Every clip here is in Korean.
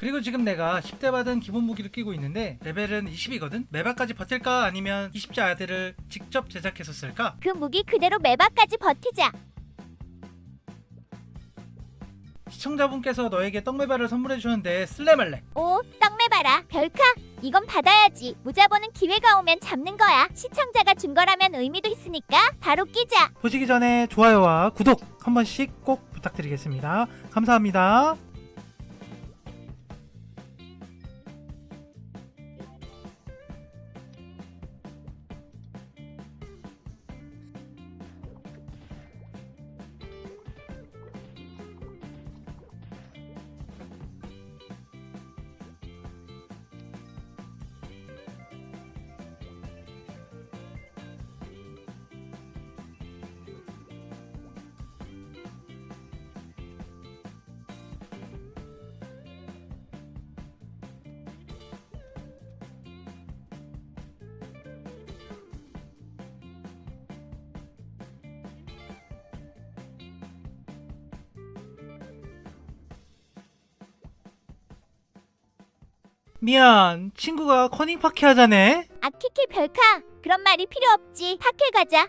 그리고 지금 내가 10대 받은 기본 무기를 끼고 있는데 레벨은 20이거든? 메바까지 버틸까 아니면 20자 아대를 직접 제작해서 쓸까? 그 무기 그대로 메바까지 버티자. 시청자분께서 너에게 떡메바를 선물해 주셨는데 쓸래 말래? 오, 떡 메바라. 별카, 이건 받아야지. 무자보는 기회가 오면 잡는 거야. 시청자가 준 거라면 의미도 있으니까 바로 끼자. 보시기 전에 좋아요와 구독 한 번씩 꼭 부탁드리겠습니다. 감사합니다. 미안, 친구가 커닝 파티 하자네. 아키키 별카, 그런 말이 필요 없지. 파케 가자.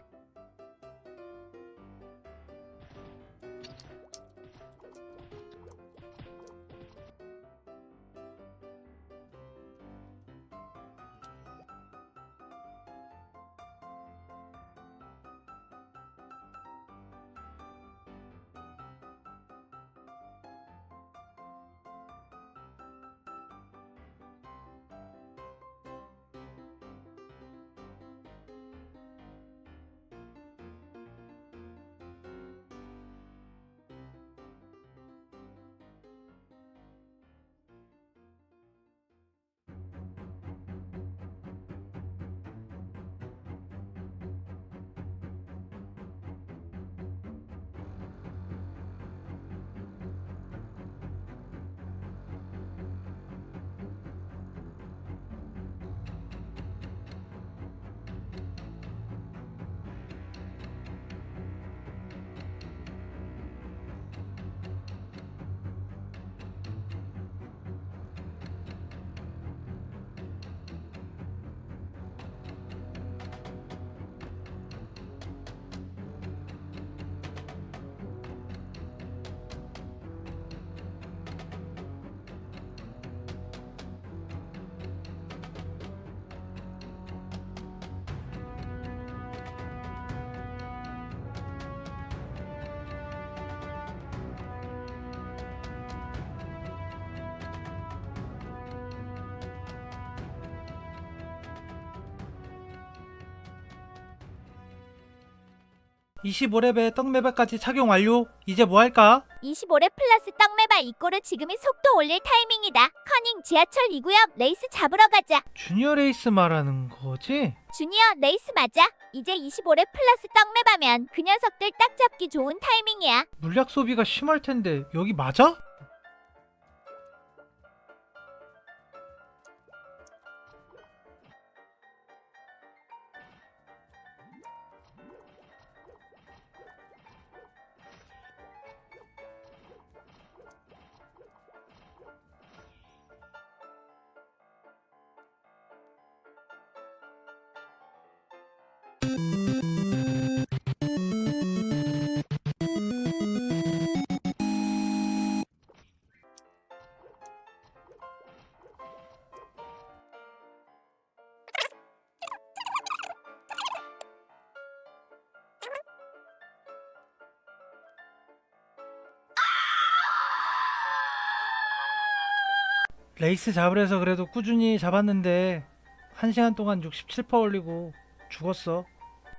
이십오 레벨 떡메바까지 착용 완료. 이제 뭐 할까? 25렙 플러스 떡 메바 이꼬르 지금이 속도 올릴 타이밍이다. 커닝 지하철 2구역 레이스 잡으러 가자. 주니어 레이스 말하는 거지? 주니어 레이스 맞아. 이제 25렙 플러스 떡 메바면 그 녀석들 딱 잡기 좋은 타이밍이야. 물약 소비가 심할 텐데 여기 맞아? 레이스 잡으래서 그래도 꾸준히 잡았는데 1시간 동안 67% 올리고 죽었어.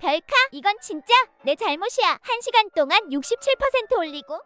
별카, 이건 진짜 내 잘못이야. 1시간 동안 67% 올리고